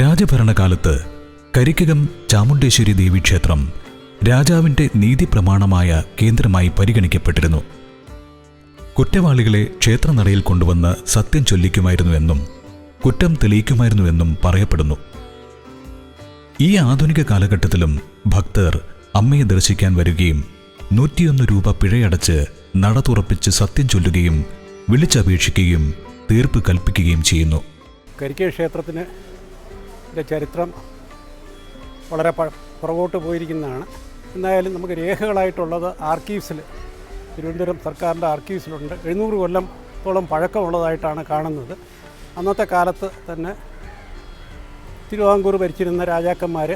രാജഭരണകാലത്ത് കരിക്കകം ചാമുണ്ടേശ്വരി ദേവീക്ഷേത്രം രാജാവിന്റെ നീതി പ്രമാണമായ കേന്ദ്രമായി പരിഗണിക്കപ്പെട്ടിരുന്നു. കുറ്റവാളികളെ ക്ഷേത്രനടയിൽ കൊണ്ടുവന്ന് സത്യം ചൊല്ലിക്കുമായിരുന്നുവെന്നും കുറ്റം തെളിയിക്കുമായിരുന്നുവെന്നും പറയപ്പെടുന്നു. ഈ ആധുനിക കാലഘട്ടത്തിലും ഭക്തർ അമ്മയെ ദർശിക്കാൻ വരികയും നൂറ്റിയൊന്ന് രൂപ പിഴയടച്ച് നട തുറപ്പിച്ച് സത്യം ചൊല്ലുകയും വിളിച്ചപേക്ഷിക്കുകയും തീർപ്പ് കൽപ്പിക്കുകയും ചെയ്യുന്നു. കരിക്കേ ക്ഷേത്രത്തിന് ന്റെ ചരിത്രം വളരെ പുറകോട്ട് പോയിരിക്കുന്നതാണ്. എന്തായാലും നമുക്ക് രേഖകളായിട്ടുള്ളത് ആർക്കീവ്സിൽ തിരുവനന്തപുരം സർക്കാരിന്റെ ആർക്കീവ്സിലുണ്ട്. എഴുന്നൂറ് കൊല്ലത്തോളം പഴക്കമുള്ളതായിട്ടാണ് കാണുന്നത്. അന്നത്തെ കാലത്ത് തന്നെ തിരുവാങ്കൂർ ഭരിച്ചിരുന്ന രാജാക്കന്മാർ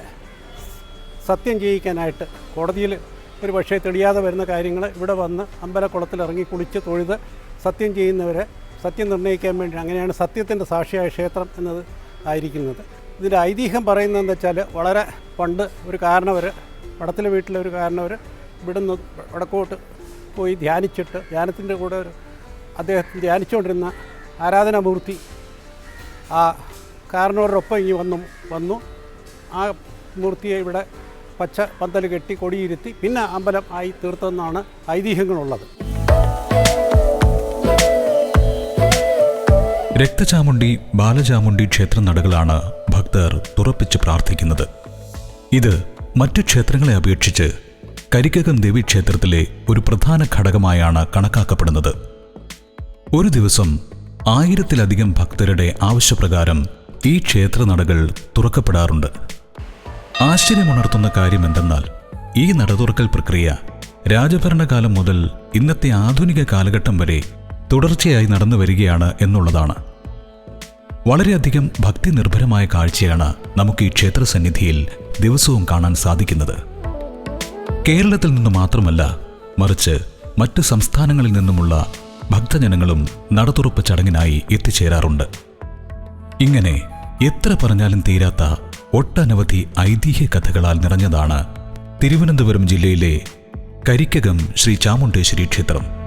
സത്യം ചെയ്യിക്കാനായിട്ട് കോടതിയിൽ ഒരു പക്ഷേ തെളിയാതെ വരുന്ന കാര്യങ്ങൾ ഇവിടെ വന്ന് അമ്പലക്കുളത്തിൽ ഇറങ്ങി കുളിച്ച് തൊഴുത് സത്യം ചെയ്യുന്നവരെ സത്യം നിർണയിക്കാൻ വേണ്ടി അങ്ങനെയാണ് സത്യത്തിന്റെ സാക്ഷിയായ ക്ഷേത്രം എന്നത് ആയിരിക്കുന്നത്. ഇതിന്റെ ഐതിഹ്യം പറയുന്നതെന്ന് വെച്ചാൽ വളരെ പണ്ട് ഒരു കാരണവർ വടത്തിലെ വീട്ടിലെ ഒരു കാരണവർ ഇവിടുന്ന് വടക്കോട്ട് പോയി ധ്യാനിച്ചിട്ട് ധ്യാനത്തിന്റെ കൂടെ ഒരു അദ്ദേഹം ധ്യാനിച്ചുകൊണ്ടിരുന്ന ആരാധനാമൂർത്തി ആ കാരണവരോടൊപ്പം ഇനി വന്നു വന്നു. ആ മൂർത്തിയെ ഇവിടെ പച്ച പന്തൽ കെട്ടി കൊടിയിരുത്തി പിന്നെ അമ്പലം ആയി തീർത്തെന്നാണ് ഐതിഹ്യങ്ങളുള്ളത്. രക്തചാമുണ്ടി ബാലചാമുണ്ടി ക്ഷേത്ര നടകളാണ് ഭക്തർ തുറപ്പിച്ച് പ്രാർത്ഥിക്കുന്നത്. ഇത് മറ്റു ക്ഷേത്രങ്ങളെ അപേക്ഷിച്ച് കരിക്കകം ദേവി ക്ഷേത്രത്തിലെ ഒരു പ്രധാന ഘടകമായാണ് കണക്കാക്കപ്പെടുന്നത്. ഒരു ദിവസം ആയിരത്തിലധികം ഭക്തരുടെ ആവശ്യപ്രകാരം ഈ ക്ഷേത്ര നടകൾ തുറക്കപ്പെടാറുണ്ട്. ആശ്ചര്യമുണർത്തുന്ന കാര്യം എന്തെന്നാൽ ഈ നടതുറക്കൽ പ്രക്രിയ രാജഭരണകാലം മുതൽ ഇന്നത്തെ ആധുനിക കാലഘട്ടം വരെ തുടർച്ചയായി നടന്നു വരികയാണ് എന്നുള്ളതാണ്. വളരെയധികം ഭക്തി നിർഭരമായ കാഴ്ചയാണ് നമുക്ക് ഈ ക്ഷേത്ര സന്നിധിയിൽ ദിവസവും കാണാൻ സാധിക്കുന്നത്. കേരളത്തിൽ നിന്ന് മാത്രമല്ല മറിച്ച് മറ്റ് സംസ്ഥാനങ്ങളിൽ നിന്നുമുള്ള ഭക്തജനങ്ങളും നടതുറപ്പ് ചടങ്ങിനായി എത്തിച്ചേരാറുണ്ട്. ഇങ്ങനെ എത്ര പറഞ്ഞാലും തീരാത്ത ഒട്ടനവധി ഐതിഹ്യ കഥകളാൽ നിറഞ്ഞതാണ് തിരുവനന്തപുരം ജില്ലയിലെ കരിക്കകം ശ്രീ ചാമുണ്ടേശ്വരി ക്ഷേത്രം.